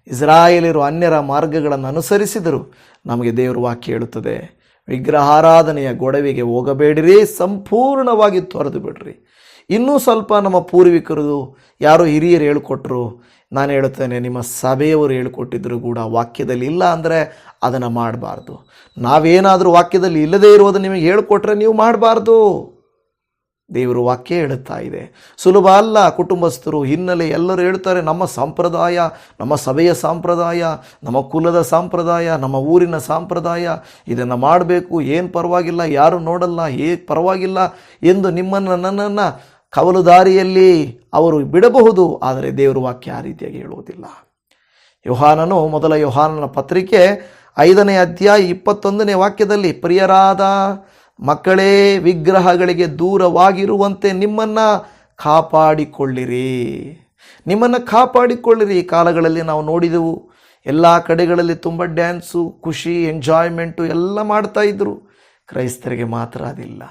ಇಸ್ರಾಯೇಲಿರು ಅನ್ಯರ ಮಾರ್ಗಗಳನ್ನು ಅನುಸರಿಸಿದರು ನಮಗೆ ದೇವರು ವಾಕ್ಯ ಹೇಳುತ್ತದೆ, ವಿಗ್ರಹಾರಾಧನೆಯ ಗೊಡವೆಗೆ ಹೋಗಬೇಡಿರಿ, ಸಂಪೂರ್ಣವಾಗಿ ತೊರೆದು ಬಿಡ್ರಿ. ಇನ್ನೂ ಸ್ವಲ್ಪ ನಮ್ಮ ಪೂರ್ವಿಕರು, ಯಾರು ಹಿರಿಯರು ಹೇಳಿಕೊಟ್ರು, ನಾನು ಹೇಳುತ್ತೇನೆ, ನಿಮ್ಮ ಸಭೆಯವರು ಹೇಳ್ಕೊಟ್ಟಿದ್ರು ಕೂಡ ವಾಕ್ಯದಲ್ಲಿ ಇಲ್ಲ ಅಂದರೆ ಅದನ್ನು ಮಾಡಬಾರ್ದು. ನಾವೇನಾದರೂ ವಾಕ್ಯದಲ್ಲಿ ಇಲ್ಲದೇ ಇರುವುದು ನಿಮಗೆ ಹೇಳಿಕೊಟ್ರೆ ನೀವು ಮಾಡಬಾರ್ದು. ದೇವರು ವಾಕ್ಯ ಹೇಳುತ್ತಾ ಇದೆ. ಸುಲಭ ಅಲ್ಲ ಕುಟುಂಬಸ್ಥರು ಹಿನ್ನೆಲೆ ಎಲ್ಲರೂ ಹೇಳ್ತಾರೆ, ನಮ್ಮ ಸಂಪ್ರದಾಯ, ನಮ್ಮ ಸಭೆಯ ಸಂಪ್ರದಾಯ, ನಮ್ಮ ಕುಲದ ಸಂಪ್ರದಾಯ, ನಮ್ಮ ಊರಿನ ಸಂಪ್ರದಾಯ, ಇದನ್ನು ಮಾಡಬೇಕು, ಏನು ಪರವಾಗಿಲ್ಲ, ಯಾರು ನೋಡಲ್ಲ, ಹೇಗೆ ಪರವಾಗಿಲ್ಲ ಎಂದು ನಿಮ್ಮನ್ನು, ನನ್ನನ್ನು ಕವಲು ದಾರಿಯಲ್ಲಿ ಅವರು ಬಿಡಬಹುದು, ಆದರೆ ದೇವರು ವಾಕ್ಯ ಆ ರೀತಿಯಾಗಿ ಹೇಳುವುದಿಲ್ಲ. ಯೋಹಾನನು, ಮೊದಲ ಯೋಹಾನನ ಪತ್ರಿಕೆ ಐದನೇ ಅಧ್ಯಾಯ ಇಪ್ಪತ್ತೊಂದನೇ ವಾಕ್ಯದಲ್ಲಿ, ಪ್ರಿಯರಾದ ಮಕ್ಕಳೇ, ವಿಗ್ರಹಗಳಿಗೆ ದೂರವಾಗಿರುವಂತೆ ನಿಮ್ಮನ್ನು ಕಾಪಾಡಿಕೊಳ್ಳಿರಿ. ನಿಮ್ಮನ್ನು ಕಾಪಾಡಿಕೊಳ್ಳಿರಿ. ಈ ಕಾಲಗಳಲ್ಲಿ ನಾವು ನೋಡಿದೆವು, ಎಲ್ಲ ಕಡೆಗಳಲ್ಲಿ ತುಂಬ ಡ್ಯಾನ್ಸು, ಖುಷಿ, ಎಂಜಾಯ್ಮೆಂಟು ಎಲ್ಲ ಮಾಡ್ತಾ ಇದ್ದರು ಕ್ರೈಸ್ತರಿಗೆ ಮಾತ್ರ ಅದಿಲ್ಲ.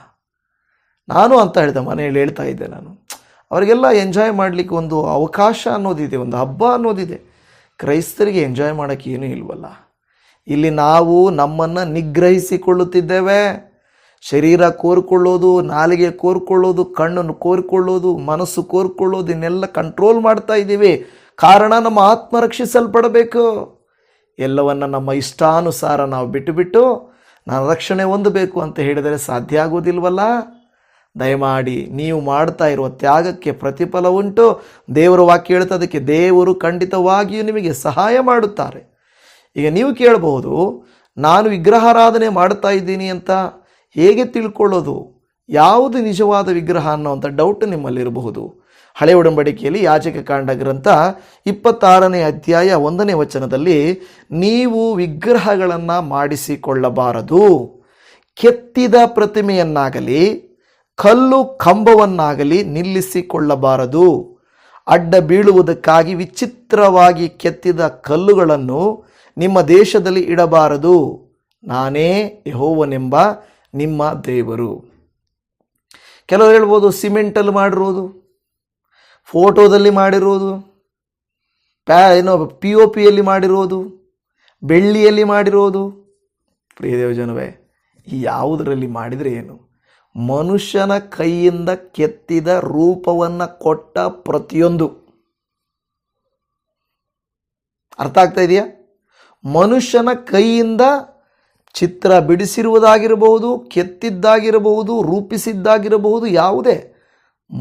ನಾನು ಅಂತ ಹೇಳಿದೆ ಮನೆಯಲ್ಲಿ ಹೇಳ್ತಾ ಇದ್ದೆ ನಾನು. ಅವರಿಗೆಲ್ಲ ಎಂಜಾಯ್ ಮಾಡಲಿಕ್ಕೆ ಒಂದು ಅವಕಾಶ ಅನ್ನೋದಿದೆ, ಒಂದು ಹಬ್ಬ ಅನ್ನೋದಿದೆ. ಕ್ರೈಸ್ತರಿಗೆ ಎಂಜಾಯ್ ಮಾಡೋಕ್ಕೆ ಏನೂ ಇಲ್ವಲ್ಲ. ಇಲ್ಲಿ ನಾವು ನಮ್ಮನ್ನು ನಿಗ್ರಹಿಸಿಕೊಳ್ಳುತ್ತಿದ್ದೇವೆ. ಶರೀರ ಕೋರ್ಕೊಳ್ಳೋದು, ನಾಲಿಗೆ ಕೋರ್ಕೊಳ್ಳೋದು, ಕಣ್ಣನ್ನು ಕೋರ್ಕೊಳ್ಳೋದು, ಮನಸ್ಸು ಕೋರ್ಕೊಳ್ಳೋದು, ಇನ್ನೆಲ್ಲ ಕಂಟ್ರೋಲ್ ಮಾಡ್ತಾ ಇದ್ದೀವಿ. ಕಾರಣ ನಮ್ಮ ಆತ್ಮ ರಕ್ಷಿಸಲ್ಪಡಬೇಕು. ಎಲ್ಲವನ್ನ ನಮ್ಮ ಇಷ್ಟಾನುಸಾರ ನಾವು ಬಿಟ್ಟುಬಿಟ್ಟು ಬಿಟ್ಟು ನಾನು ರಕ್ಷಣೆ ಹೊಂದಬೇಕು ಅಂತ ಹೇಳಿದರೆ ಸಾಧ್ಯ ಆಗೋದಿಲ್ವಲ್ಲ? ದಯಮಾಡಿ ನೀವು ಮಾಡ್ತಾ ಇರುವ ತ್ಯಾಗಕ್ಕೆ ಪ್ರತಿಫಲ ಉಂಟು. ದೇವರ ವಾಕ್ಯ ಹೇಳ್ತದಕ್ಕೆ ದೇವರು ಖಂಡಿತವಾಗಿಯೂ ನಿಮಗೆ ಸಹಾಯ ಮಾಡುತ್ತಾರೆ. ಈಗ ನೀವು ಕೇಳಬಹುದು, ನಾನು ವಿಗ್ರಹಾರಾಧನೆ ಮಾಡ್ತಾ ಇದ್ದೀನಿ ಅಂತ. ಹೇಗೆ ತಿಳ್ಕೊಳ್ಳೋದು? ಯಾವುದು ನಿಜವಾದ ವಿಗ್ರಹ ಅನ್ನೋವಂಥ ಡೌಟ್ ನಿಮ್ಮಲ್ಲಿರಬಹುದು. ಹಳೆ ಒಡಂಬಡಿಕೆಯಲ್ಲಿ ಯಾಚಕ ಕಾಂಡ ಗ್ರಂಥ ಇಪ್ಪತ್ತಾರನೇ ಅಧ್ಯಾಯ ಒಂದನೇ ವಚನದಲ್ಲಿ, ನೀವು ವಿಗ್ರಹಗಳನ್ನು ಮಾಡಿಸಿಕೊಳ್ಳಬಾರದು. ಕೆತ್ತಿದ ಪ್ರತಿಮೆಯನ್ನಾಗಲಿ, ಕಲ್ಲು ಕಂಬವನ್ನಾಗಲಿ ನಿಲ್ಲಿಸಿಕೊಳ್ಳಬಾರದು. ಅಡ್ಡ ಬೀಳುವುದಕ್ಕಾಗಿ ವಿಚಿತ್ರವಾಗಿ ಕೆತ್ತಿದ ಕಲ್ಲುಗಳನ್ನು ನಿಮ್ಮ ದೇಶದಲ್ಲಿ ಇಡಬಾರದು. ನಾನೇ ಯಹೋವನೆಂಬ ನಿಮ್ಮ ದೇವರು. ಕೆಲವರು ಹೇಳ್ಬೋದು, ಸಿಮೆಂಟಲ್ಲಿ ಮಾಡಿರೋದು, ಫೋಟೋದಲ್ಲಿ ಮಾಡಿರೋದು, ಪ್ಯಾ, ಏನೋ ಪಿ ಒ ಪಿಯಲ್ಲಿ ಮಾಡಿರೋದು, ಬೆಳ್ಳಿಯಲ್ಲಿ ಮಾಡಿರೋದು. ಪ್ರಿಯ ದೇವಜನವೇ, ಯಾವುದರಲ್ಲಿ ಮಾಡಿದರೆ ಏನು? ಮನುಷ್ಯನ ಕೈಯಿಂದ ಕೆತ್ತಿದ ರೂಪವನ್ನು ಕೊಟ್ಟ ಪ್ರತಿಯೊಂದು. ಅರ್ಥ ಆಗ್ತಾ ಇದೆಯಾ? ಮನುಷ್ಯನ ಕೈಯಿಂದ ಚಿತ್ರ ಬಿಡಿಸಿರುವುದಾಗಿರಬಹುದು, ಕೆತ್ತಿದ್ದಾಗಿರಬಹುದು, ರೂಪಿಸಿದ್ದಾಗಿರಬಹುದು, ಯಾವುದೇ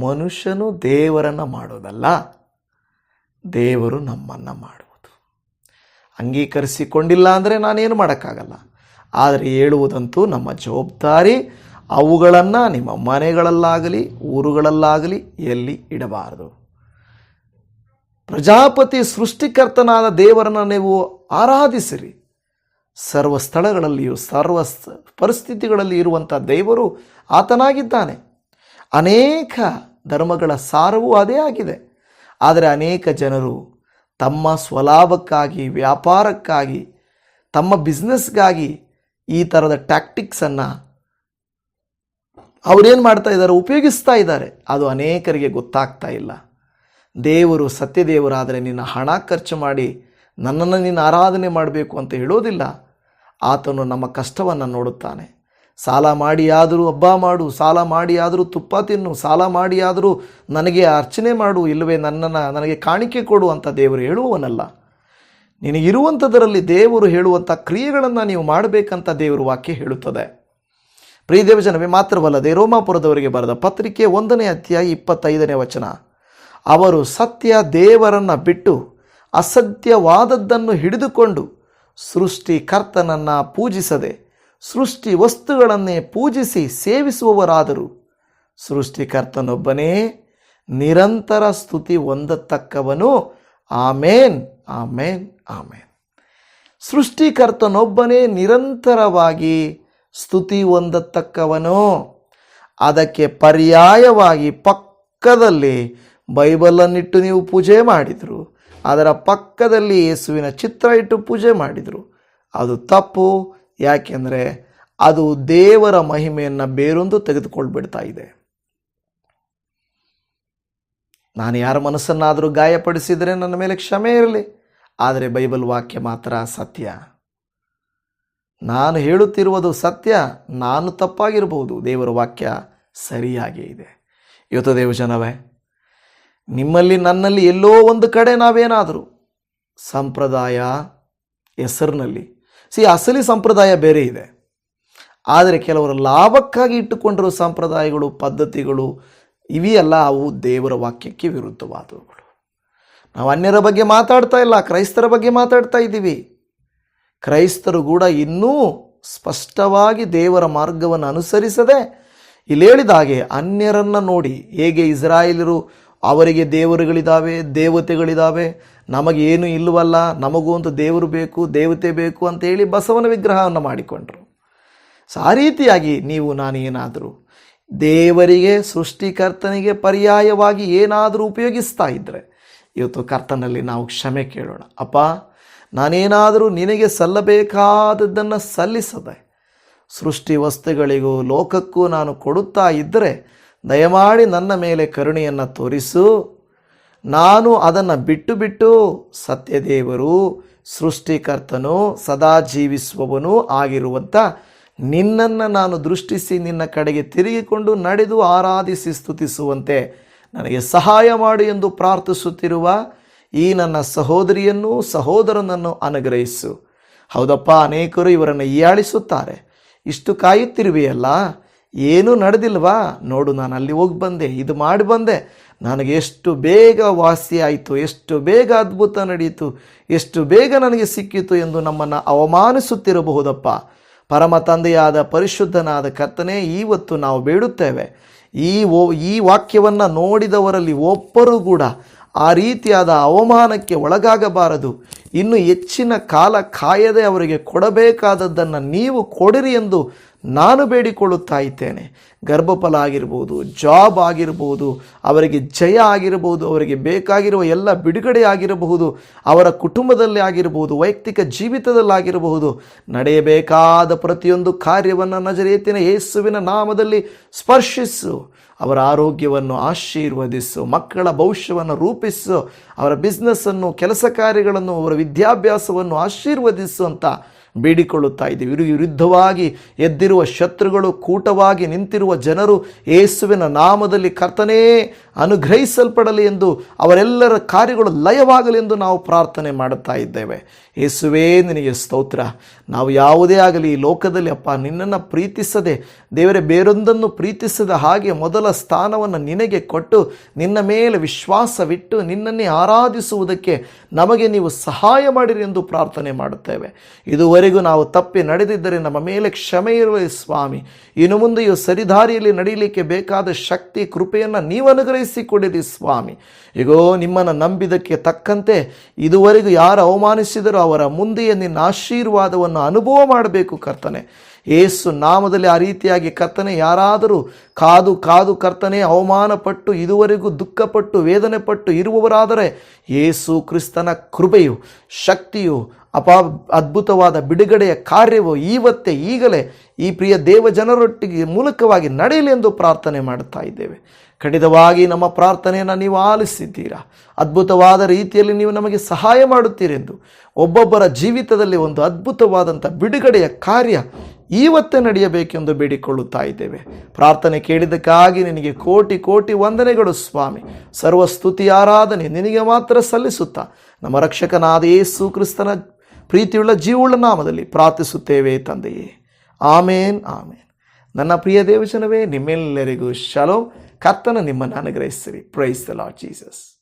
ಮನುಷ್ಯನು ದೇವರನ್ನು ಮಾಡೋದಲ್ಲ ದೇವರು ನಮ್ಮನ್ನು ಮಾಡುವುದು. ಅಂಗೀಕರಿಸಿಕೊಂಡಿಲ್ಲ ಅಂದರೆ ನಾನೇನು ಮಾಡೋಕ್ಕಾಗಲ್ಲ. ಆದರೆ ಹೇಳುವುದಂತೂ ನಮ್ಮ ಜವಾಬ್ದಾರಿ. ಅವುಗಳನ್ನು ನಿಮ್ಮ ಮನೆಗಳಲ್ಲಾಗಲಿ, ಊರುಗಳಲ್ಲಾಗಲಿ ಎಲ್ಲಿ ಇಡಬಾರದು. ಪ್ರಜಾಪತಿ ಸೃಷ್ಟಿಕರ್ತನಾದ ದೇವರನ್ನು ನೀವು ಆರಾಧಿಸಿರಿ. ಸರ್ವ ಸ್ಥಳಗಳಲ್ಲಿಯೂ, ಸರ್ವ ಪರಿಸ್ಥಿತಿಗಳಲ್ಲಿ ಇರುವಂಥ ದೇವರು ಆತನಾಗಿದ್ದಾನೆ. ಅನೇಕ ಧರ್ಮಗಳ ಸಾರವೂ ಅದೇ ಆಗಿದೆ. ಆದರೆ ಅನೇಕ ಜನರು ತಮ್ಮ ಸ್ವಲಾಭಕ್ಕಾಗಿ, ವ್ಯಾಪಾರಕ್ಕಾಗಿ, ತಮ್ಮ ಬಿಸ್ನೆಸ್ಗಾಗಿ ಈ ಥರದ ಟ್ಯಾಕ್ಟಿಕ್ಸನ್ನು ಅವರೇನು ಮಾಡ್ತಾ ಇದ್ದಾರೆ, ಉಪಯೋಗಿಸ್ತಾ ಇದ್ದಾರೆ. ಅದು ಅನೇಕರಿಗೆ ಗೊತ್ತಾಗ್ತಾ ಇಲ್ಲ. ದೇವರು ಸತ್ಯದೇವರಾದರೆ ನಿನ್ನ ಹಣ ಖರ್ಚು ಮಾಡಿ ನನ್ನನ್ನು ನೀನು ಆರಾಧನೆ ಮಾಡಬೇಕು ಅಂತ ಹೇಳೋದಿಲ್ಲ. ಆತನು ನಮ್ಮ ಕಷ್ಟವನ್ನು ನೋಡುತ್ತಾನೆ. ಸಾಲ ಮಾಡಿಯಾದರೂ ಹಬ್ಬ ಮಾಡು, ಸಾಲ ಮಾಡಿಯಾದರೂ ತುಪ್ಪ ತಿನ್ನು, ಸಾಲ ಮಾಡಿಯಾದರೂ ನನಗೆ ಅರ್ಚನೆ ಮಾಡು, ಇಲ್ಲವೇ ನನ್ನನ್ನು ನನಗೆ ಕಾಣಿಕೆ ಕೊಡು ಅಂತ ದೇವರು ಹೇಳುವವನಲ್ಲ. ನಿನಗಿರುವಂಥದರಲ್ಲಿ ದೇವರು ಹೇಳುವಂಥ ಕ್ರಿಯೆಗಳನ್ನು ನೀವು ಮಾಡಬೇಕಂತ ದೇವರು ವಾಕ್ಯ ಹೇಳುತ್ತದೆ. ಪ್ರಿಯದೇವ ಜನವೇ ಮಾತ್ರವಲ್ಲದೆ ರೋಮಾಪುರದವರಿಗೆ ಬರೆದ ಪತ್ರಿಕೆ ಒಂದನೇ ಅಧ್ಯಾಯ ಇಪ್ಪತ್ತೈದನೇ ವಚನ. ಅವರು ಸತ್ಯ ದೇವರನ್ನು ಬಿಟ್ಟು ಅಸತ್ಯವಾದದ್ದನ್ನು ಹಿಡಿದುಕೊಂಡು ಸೃಷ್ಟಿಕರ್ತನನ್ನು ಪೂಜಿಸದೆ ಸೃಷ್ಟಿ ವಸ್ತುಗಳನ್ನೇ ಪೂಜಿಸಿ ಸೇವಿಸುವವರಾದರು. ಸೃಷ್ಟಿಕರ್ತನೊಬ್ಬನೇ ನಿರಂತರ ಸ್ತುತಿ ಹೊಂದತಕ್ಕವನು. ಆಮೇನ್ ಆಮೇನ್ ಆಮೇನ್. ಸೃಷ್ಟಿಕರ್ತನೊಬ್ಬನೇ ನಿರಂತರವಾಗಿ ಸ್ತುತಿ ಹೊಂದತಕ್ಕವನು. ಅದಕ್ಕೆ ಪರ್ಯಾಯವಾಗಿ ಪಕ್ಕದಲ್ಲಿ ಬೈಬಲನ್ನಿಟ್ಟು ನೀವು ಪೂಜೆ ಮಾಡಿದರು. ಅದರ ಪಕ್ಕದಲ್ಲಿ ಯೇಸುವಿನ ಚಿತ್ರ ಇಟ್ಟು ಪೂಜೆ ಮಾಡಿದರು. ಅದು ತಪ್ಪು, ಯಾಕೆಂದರೆ ಅದು ದೇವರ ಮಹಿಮೆಯನ್ನು ಬೇರೊಂದು ತೆಗೆದುಕೊಳ್ಬಿಡ್ತಾ ಇದೆ. ನಾನು ಯಾರ ಮನಸ್ಸನ್ನಾದರೂ ಗಾಯಪಡಿಸಿದರೆ ನನ್ನ ಮೇಲೆ ಕ್ಷಮೆ ಇರಲಿ, ಆದರೆ ಬೈಬಲ್ ವಾಕ್ಯ ಮಾತ್ರ ಸತ್ಯ. ನಾನು ಹೇಳುತ್ತಿರುವುದು ಸತ್ಯ, ನಾನು ತಪ್ಪಾಗಿರಬಹುದು. ದೇವರ ವಾಕ್ಯ ಸರಿಯಾಗೇ ಇದೆ. ಇವತ್ತು ದೇವ ಜನವೇ ನಿಮ್ಮಲ್ಲಿ ನನ್ನಲ್ಲಿ ಎಲ್ಲೋ ಒಂದು ಕಡೆ ನಾವೇನಾದರೂ ಸಂಪ್ರದಾಯ ಹೆಸರಿನಲ್ಲಿ. ಸಿ, ಅಸಲಿ ಸಂಪ್ರದಾಯ ಬೇರೆ ಇದೆ. ಆದರೆ ಕೆಲವರು ಲಾಭಕ್ಕಾಗಿ ಇಟ್ಟುಕೊಂಡಿರುವ ಸಂಪ್ರದಾಯಗಳು, ಪದ್ಧತಿಗಳು ಇವೆಯಲ್ಲ, ಅವು ದೇವರ ವಾಕ್ಯಕ್ಕೆ ವಿರುದ್ಧವಾದವುಗಳು. ನಾವು ಅನ್ಯರ ಬಗ್ಗೆ ಮಾತಾಡ್ತಾ ಇಲ್ಲ, ಕ್ರೈಸ್ತರ ಬಗ್ಗೆ ಮಾತಾಡ್ತಾ ಇದ್ದೀವಿ. ಕ್ರೈಸ್ತರು ಕೂಡ ಇನ್ನೂ ಸ್ಪಷ್ಟವಾಗಿ ದೇವರ ಮಾರ್ಗವನ್ನು ಅನುಸರಿಸದೆ, ಇಲ್ಲಿ ಹೇಳಿದ ಹಾಗೆ ಅನ್ಯರನ್ನು ನೋಡಿ ಹೇಗೆ ಇಸ್ರಾಯೇಲರು ಅವರಿಗೆ ದೇವರುಗಳಿದ್ದಾವೆ ದೇವತೆಗಳಿದ್ದಾವೆ ನಮಗೇನು ಇಲ್ಲವಲ್ಲ, ನಮಗೂ ಒಂದು ದೇವರು ಬೇಕು, ದೇವತೆ ಬೇಕು ಅಂತೇಳಿ ಬಸವನ ವಿಗ್ರಹವನ್ನು ಮಾಡಿಕೊಂಡರು. ಸೊ ಆ ರೀತಿಯಾಗಿ ನೀವು ನಾನು ಏನಾದರೂ ದೇವರಿಗೆ, ಸೃಷ್ಟಿಕರ್ತನಿಗೆ ಪರ್ಯಾಯವಾಗಿ ಏನಾದರೂ ಉಪಯೋಗಿಸ್ತಾ ಇದ್ದರೆ ಇವತ್ತು ಕರ್ತನಲ್ಲಿ ನಾವು ಕ್ಷಮೆ ಕೇಳೋಣ. ಅಪ್ಪ, ನಾನೇನಾದರೂ ನಿನಗೆ ಸಲ್ಲಬೇಕಾದದ್ದನ್ನು ಸಲ್ಲಿಸದೆ, ಸೃಷ್ಟಿ ವಸ್ತುಗಳಿಗೂ, ಲೋಕಕ್ಕೂ ನಾನು ಕೊಡುತ್ತಾ ಇದ್ದರೆ ದಯಮಾಡಿ ನನ್ನ ಮೇಲೆ ಕರುಣೆಯನ್ನು ತೋರಿಸು. ನಾನು ಅದನ್ನು ಬಿಟ್ಟು ಬಿಟ್ಟು ಸತ್ಯದೇವರು, ಸೃಷ್ಟಿಕರ್ತನು, ಸದಾ ಜೀವಿಸುವವನು ಆಗಿರುವಂಥ ನಿನ್ನನ್ನು ನಾನು ದೃಷ್ಟಿಸಿ ನಿನ್ನ ಕಡೆಗೆ ತಿರುಗಿಕೊಂಡು ನಡೆದು ಆರಾಧಿಸಿ ಸ್ತುತಿಸುವಂತೆ ನನಗೆ ಸಹಾಯ ಮಾಡು ಎಂದು ಪ್ರಾರ್ಥಿಸುತ್ತಿರುವ ಈ ನನ್ನ ಸಹೋದರಿಯನ್ನು ಸಹೋದರನನ್ನು ಅನುಗ್ರಹಿಸು. ಹೌದಪ್ಪ, ಅನೇಕರು ಇವರನ್ನು ಹೀಯಾಳಿಸುತ್ತಾರೆ. ಇಷ್ಟು ಕಾಯುತ್ತಿರುವೆಯಲ್ಲ? ಏನೂ ನಡೆದಿಲ್ವಾ? ನೋಡು, ನಾನು ಅಲ್ಲಿ ಹೋಗಿ ಬಂದೆ, ಇದು ಮಾಡಿ ಬಂದೆ. ನನಗೆ ಎಷ್ಟು ಬೇಗ ವಾಸಿ ಆಯಿತು, ಎಷ್ಟು ಬೇಗ ಅದ್ಭುತ ನಡೆಯಿತು, ಎಷ್ಟು ಬೇಗ ನನಗೆ ಸಿಕ್ಕಿತು ಎಂದು ನಮ್ಮನ್ನು ಅವಮಾನಿಸುತ್ತಿರಬಹುದಪ್ಪ. ಪರಮ ತಂದೆಯಾದ ಪರಿಶುದ್ಧನಾದ ಕರ್ತನೇ ಇವತ್ತು ನಾವು ಬೇಡುತ್ತೇವೆ. ಈ ಓ, ಈ ವಾಕ್ಯವನ್ನು ನೋಡಿದವರಲ್ಲಿ ಒಬ್ಬರು ಕೂಡ ಆ ರೀತಿಯಾದ ಅವಮಾನಕ್ಕೆ ಒಳಗಾಗಬಾರದು. ಇನ್ನು ಹೆಚ್ಚಿನ ಕಾಲ ಕಾಯದೆ ಅವರಿಗೆ ಕೊಡಬೇಕಾದದ್ದನ್ನು ನೀವು ಕೊಡಿರಿ ಎಂದು ನಾನು ಬೇಡಿಕೊಳ್ಳುತ್ತಾ ಇದ್ದೇನೆ. ಗರ್ಭಫಲ ಆಗಿರ್ಬೋದು, ಜಾಬ್ ಆಗಿರ್ಬೋದು, ಅವರಿಗೆ ಜಯ ಆಗಿರಬಹುದು ಅವರಿಗೆ ಬೇಕಾಗಿರುವ ಎಲ್ಲ ಬಿಡುಗಡೆ ಆಗಿರಬಹುದು, ಅವರ ಕುಟುಂಬದಲ್ಲಿ ಆಗಿರಬಹುದು ವೈಯಕ್ತಿಕ ಜೀವಿತದಲ್ಲಾಗಿರಬಹುದು ನಡೆಯಬೇಕಾದ ಪ್ರತಿಯೊಂದು ಕಾರ್ಯವನ್ನು ನಜರೇತಿನ ಯೇಸುವಿನ ನಾಮದಲ್ಲಿ ಸ್ಪರ್ಶಿಸು. ಅವರ ಆರೋಗ್ಯವನ್ನು ಆಶೀರ್ವದಿಸು ಮಕ್ಕಳ ಭವಿಷ್ಯವನ್ನು ರೂಪಿಸು ಅವರ ಬಿಸ್ನೆಸ್ಸನ್ನು ಕೆಲಸ ಕಾರ್ಯಗಳನ್ನು ಅವರ ವಿದ್ಯಾಭ್ಯಾಸವನ್ನು ಆಶೀರ್ವದಿಸು ಅಂತ ಬೇಡಿಕೊಳ್ಳುತ್ತಾ ಇದ್ದೀವಿ. ವಿರುದ್ಧವಾಗಿ ಎದ್ದಿರುವ ಶತ್ರುಗಳು ಕೂಟವಾಗಿ ನಿಂತಿರುವ ಜನರು ಯೇಸುವಿನ ನಾಮದಲ್ಲಿ ಕರ್ತನೇ ಅನುಗ್ರಹಿಸಲ್ಪಡಲಿ ಎಂದು ಅವರೆಲ್ಲರ ಕಾರ್ಯಗಳು ಲಯವಾಗಲಿ ಎಂದು ನಾವು ಪ್ರಾರ್ಥನೆ ಮಾಡುತ್ತಾ ಇದ್ದೇವೆ. ಯೇಸುವೇ, ನಿನಗೆ ಸ್ತೋತ್ರ. ನಾವು ಯಾವುದೇ ಆಗಲಿ ಈ ಲೋಕದಲ್ಲಿ ಅಪ್ಪ ನಿನ್ನನ್ನು ಪ್ರೀತಿಸದೆ, ದೇವರೇ ಬೇರೊಂದನ್ನು ಪ್ರೀತಿಸದ ಹಾಗೆ ಮೊದಲ ಸ್ಥಾನವನ್ನು ನಿನಗೆ ಕೊಟ್ಟು ನಿನ್ನ ಮೇಲೆ ವಿಶ್ವಾಸವಿಟ್ಟು ನಿನ್ನನ್ನೇ ಆರಾಧಿಸುವುದಕ್ಕೆ ನಮಗೆ ನೀವು ಸಹಾಯ ಮಾಡಿರಿ ಎಂದು ಪ್ರಾರ್ಥನೆ ಮಾಡುತ್ತೇವೆ. ಇದುವರೆಗೂ ನಾವು ತಪ್ಪಿ ನಡೆದಿದ್ದರೆ ನಮ್ಮ ಮೇಲೆ ಕ್ಷಮೆ ಇರಲಿ ಸ್ವಾಮಿ. ಇನ್ನು ಮುಂದೆಯೂ ಸರಿದಾರಿಯಲ್ಲಿ ನಡೆಯಲಿಕ್ಕೆ ಬೇಕಾದ ಶಕ್ತಿ, ಕೃಪೆಯನ್ನು ನೀವು ಅನುಗ್ರಹಿಸಿಕೊಡಿರಿ ಸ್ವಾಮಿ. ಈಗೋ ನಿಮ್ಮನ್ನು ನಂಬಿದಕ್ಕೆ ತಕ್ಕಂತೆ ಇದುವರೆಗೂ ಯಾರು ಅವಮಾನಿಸಿದರೂ ಅವರ ಮುಂದೆಯೇ ನಿನ್ನ ಆಶೀರ್ವಾದವನ್ನು ಅನುಭವ ಮಾಡಬೇಕು ಕರ್ತನೆ. ಏಸು ನಾಮದಲ್ಲಿ ಆ ರೀತಿಯಾಗಿ ಕರ್ತನೆ, ಯಾರಾದರೂ ಕಾದು ಕಾದು ಕರ್ತನೆ, ಅವಮಾನಪಟ್ಟು, ಇದುವರೆಗೂ ದುಃಖಪಟ್ಟು ವೇದನೆ ಪಟ್ಟು ಇರುವವರಾದರೆ ಏಸು ಕ್ರಿಸ್ತನ ಕೃಪೆಯು, ಶಕ್ತಿಯು ಅಪ ಅದ್ಭುತವಾದ ಬಿಡುಗಡೆಯ ಕಾರ್ಯವು ಇವತ್ತೇ ಈಗಲೇ ಈ ಪ್ರಿಯ ದೇವ ಜನರೊಟ್ಟಿಗೆ ಮೂಲಕವಾಗಿ ನಡೆಯಲಿ ಎಂದು ಪ್ರಾರ್ಥನೆ ಮಾಡುತ್ತಾ ಇದ್ದೇವೆ. ಖಂಡಿತವಾಗಿ ನಮ್ಮ ಪ್ರಾರ್ಥನೆಯನ್ನು ನೀವು ಆಲಿಸಿದ್ದೀರಾ? ಅದ್ಭುತವಾದ ರೀತಿಯಲ್ಲಿ ನೀವು ನಮಗೆ ಸಹಾಯ ಮಾಡುತ್ತೀರೆಂದು. ಒಬ್ಬೊಬ್ಬರ ಜೀವಿತದಲ್ಲಿ ಒಂದು ಅದ್ಭುತವಾದಂಥ ಬಿಡುಗಡೆಯ ಕಾರ್ಯ ಇವತ್ತೇ ನಡೆಯಬೇಕೆಂದು ಬೇಡಿಕೊಳ್ಳುತ್ತಾ ಇದ್ದೇವೆ. ಪ್ರಾರ್ಥನೆ ಕೇಳಿದ್ದಕ್ಕಾಗಿ ನಿನಗೆ ಕೋಟಿ ಕೋಟಿ ವಂದನೆಗಳು ಸ್ವಾಮಿ. ಸರ್ವಸ್ತುತಿ ಆರಾಧನೆ ನಿನಗೆ ಮಾತ್ರ ಸಲ್ಲಿಸುತ್ತಾ ನಮ್ಮ ರಕ್ಷಕನಾದ ಯೇಸು ಕ್ರಿಸ್ತನ ಪ್ರೀತಿಯುಳ್ಳ ಜೀವವುಳ್ಳ ನಾಮದಲ್ಲಿ ಪ್ರಾರ್ಥಿಸುತ್ತೇವೆ ತಂದೆಯೇ. ಆಮೇನ್ ಆಮೇನ್. ನನ್ನ ಪ್ರಿಯ ದೇವಜನವೇ, ನಿಮ್ಮೆಲ್ಲರಿಗೂ ಶಲೋ ಕರ್ತನ ನಿಮ್ಮನ್ನು ಅನುಗ್ರಹಿಸಿರಿ ಪ್ರೈಸ್ ದ ಲಾರ್ಡ್ ಜೀಸಸ್